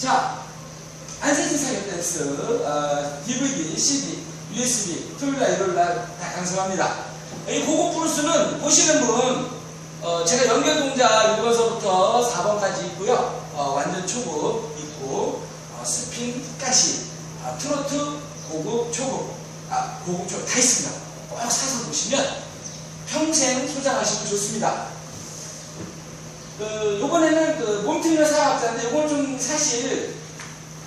자, 안세진 사격 댄스, 어, DVD, CD, USB, 토요일 날, 일요일 날 다 강성합니다. 이 고급 브루스는 보시는 분, 어, 제가 연결 동작 1번서부터 4번까지 있고요. 어, 완전 초급 있고, 어, 스핀, 가시, 아, 트로트, 고급, 초급, 아, 고급, 초급 다 있습니다. 꼭 사서 보시면 평생 소장하시면 좋습니다. 그, 요번에는 그 몸틀면 사학자인데 요거는 좀 사실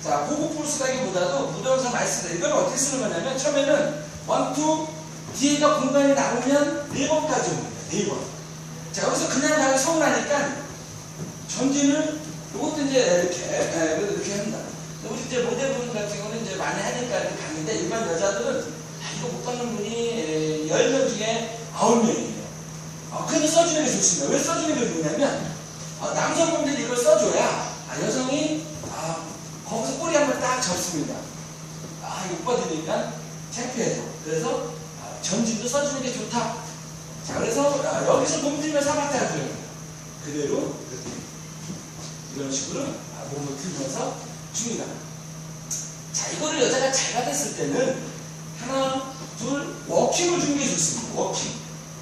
자, 고급 풀수다기보다도 무덤에서 많이 쓰다. 이걸 어떻게 쓰는 거냐면 처음에는 원투 뒤에가 공간이 남으면 네 번까지 옵니다. 네 번. 자, 여기서 그냥 가기 서운하니까 전진을 요것도 이제 이렇게 예, 이것도 이렇게 합니다. 우리 이제 모델분 같은 경우는 이제 많이 하니까 가는데 일반 여자들은 아, 이거 못 받는 분이 10명 중에 9명이에요. 아, 근데 써주는 게 좋습니다. 왜 써주는 게 좋냐면 아, 남성분들이 이걸 써줘야 아, 여성이 아, 거기서 꼬리 한 번 딱 잡습니다. 아, 이거 못 받으니까 창피해서. 그래서 아, 전진도 써주는 게 좋다. 자, 그래서 아, 여기서 몸 들면 사박자를 들어요. 그대로 이렇게 이런 식으로 아, 몸을 틀면서 줍니다. 자, 이거를 여자가 잘 받았을 때는 하나, 둘, 워킹을 주는 게 좋습니다. 워킹.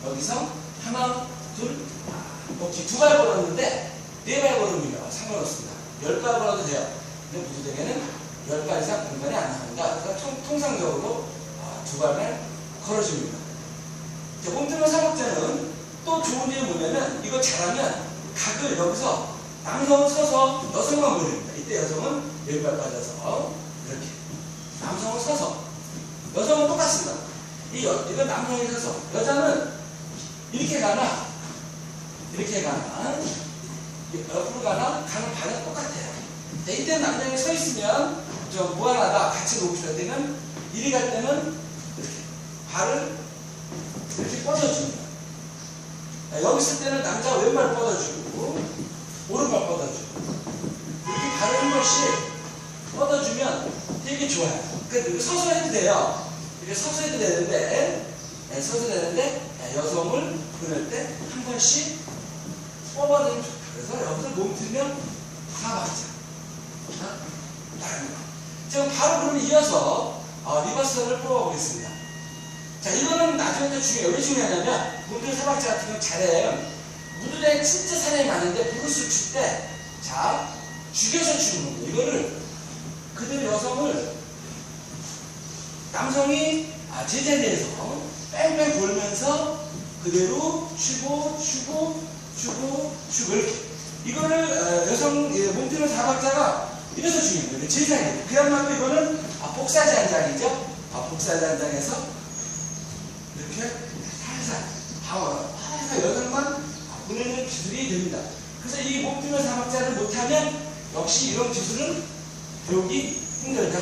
여기서 하나, 둘, 아, 워킹 두발 걸었는데 네 발 걸으면 상관없습니다. 열 발 걸어도 돼요. 근데 무드등에는 열 발 이상 공간이 안 나옵니다. 그러니까 통, 통상적으로 아, 두 발만 걸어줍니다. 자, 몸틀면 사박자는 또 좋은 점이 뭐냐면 이거 잘하면 각을 여기서 남성은 서서 여성만 보냅니다. 이때 여성은 왼발 빠져서 이렇게 남성은 서서 여성은 똑같습니다. 이 여, 이건 남성이 서서 여자는 이렇게 가나 이렇게 가나 옆으로 가나 가는 방향 똑같아요. 자, 이때 남성이 서 있으면 좀 무한하다 같이 놓읍시다. 때는 이리 갈 때는 발을 이렇게 뻗어줍니다. 자, 여기 있을 때는 남자 왼발 뻗어주고 오른발 뻗어주고 이렇게 발을 한 번씩 뻗어주면 되게 좋아요. 그러니까 서서 해도 돼요. 이렇게 서서 해도 되는데 네, 서서 되는데 네, 여성을 보낼 때 한 번씩 좋다. 그래서 여기서 몸 들면 사박자. 다른 거. 지금 바로 그럼 이어서 어, 리버스를 뽑아보겠습니다. 자, 이거는 나중에 또 중요해요. 왜 중요하냐면, 무드 사박자 같은 경우 잘해요. 무드에 진짜 사람이 많은데, 브루스 출 때, 자, 죽여서 추는 거예요. 이거를, 그대로 여성을, 남성이 아, 제자리에서 뺑뺑 돌면서 그대로 쉬고, 쉬고, 쉬고, 이렇게. 이거를 어, 여성 예, 몸뜨는 사박자가 이래서 중요해요. 제자리. 그야말로 이거는 아, 복사제 한 장이죠. 아, 복사제 한 장에서 이렇게 살살 파워 살살 여덟만 보내는 기술이 됩니다. 그래서 이 목표면 사막자를 못하면 역시 이런 기술은 배우기 힘들다.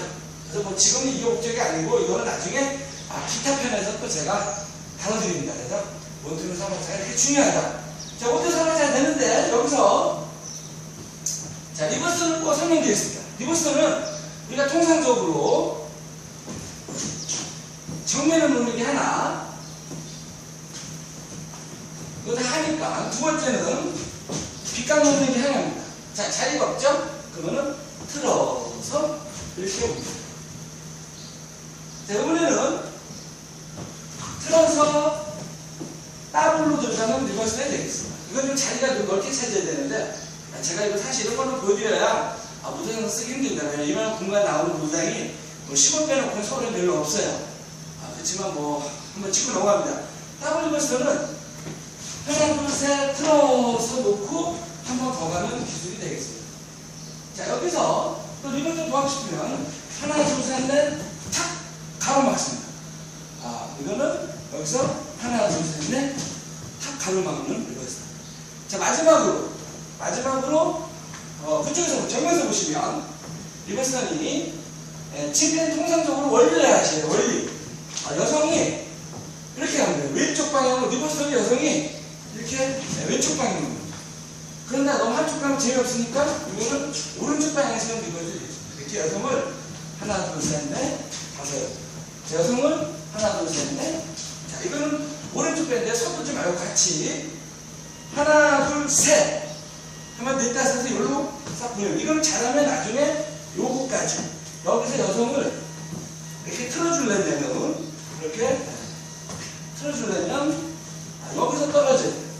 그래서 뭐 지금은 이게 목적이 아니고 이거는 나중에 아, 기타 편에서 또 제가 다뤄드립니다. 그래서 원투는 사막자가 이렇게 중요하다. 자, 원투 사막자가 되는데 여기서 자 리버스는 꼭 설명드리겠습니다. 리버스는 우리가 통상적으로 정면을 놓는 게 하나, 이거 다 하니까 두 번째는 빗각 놓는 게 하나입니다. 자, 자리가 없죠? 그러면은 틀어서 이렇게 옵니다. 자, 이번에는 틀어서 따블로 들어가는 리버스 해야 되겠습니다. 이건 좀 자리가 좀 넓게 찾아야 되는데 제가 이거 사실 이런 거는 보여드려야 아, 무당에서 쓰기 힘들다. 왜냐면 이만한 공간 나오는 무당이 뭐 10원 빼놓고 서울에 별로 없어요. 아, 그렇지만 뭐 한번 짚고 넘어갑니다. 따블 리버스는 하나, 둘, 셋 틀어서 놓고 한 번 더 가는 기술이 되겠습니다. 자, 여기서 또 리버스 싶으면 하나, 둘, 셋, 넷, 탁! 가로 막습니다. 아, 이거는 여기서 하나, 둘, 셋, 넷, 탁! 가로막는 리버스. 자, 마지막으로, 마지막으로, 어, 그쪽에서, 정면에서 보시면 리버스선이 예, 지금 통상적으로 원리를 하시요 원리. 아, 여성이 이렇게 하는 거예요. 왼쪽 방향으로 리버스선이 여성이 이렇게 네, 왼쪽 방향으로. 그런데 너무 한쪽 방향 재미없으니까 이거는 오른쪽 방향에서 리버스를 이렇게 여성을 하나, 둘, 셋, 넷, 다섯. 자, 여성을 하나, 둘, 셋, 넷. 자, 이거는 오른쪽 밴드에 서두지 말고 같이 하나, 둘, 셋. 하면 넷다섯에서 여기로 싹 보내요. 이걸 잘하면 나중에 요거까지 여기서 여성을 이렇게 틀어주려면 이렇게 틀어주려면 아, 여기서 떨어져야 돼요.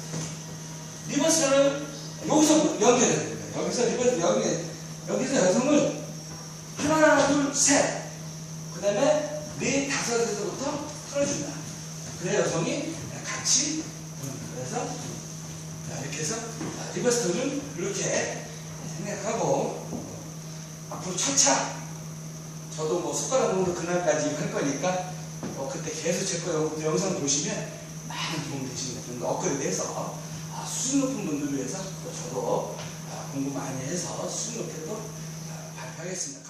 리버스를 여기서 연결해야 됩니다. 여기서 리버스 여기 여기서 여성을 하나 둘셋 그 다음에 네 다섯에서부터 틀어준다. 그래 여성이 같이 음, 그래서 자, 이렇게 해서 자, 리버스를 이렇게 생각하고 앞으로 차차 저도 뭐 숟가락으로 그날까지 할 거니까 뭐 그때 계속 제 거 영상 보시면 많은 도움 되십니다. 좀 업그레이드 해서 아, 수준 높은 분들을 위해서 또 저도 아, 공부 많이 해서 수준 높게도 아, 발표하겠습니다.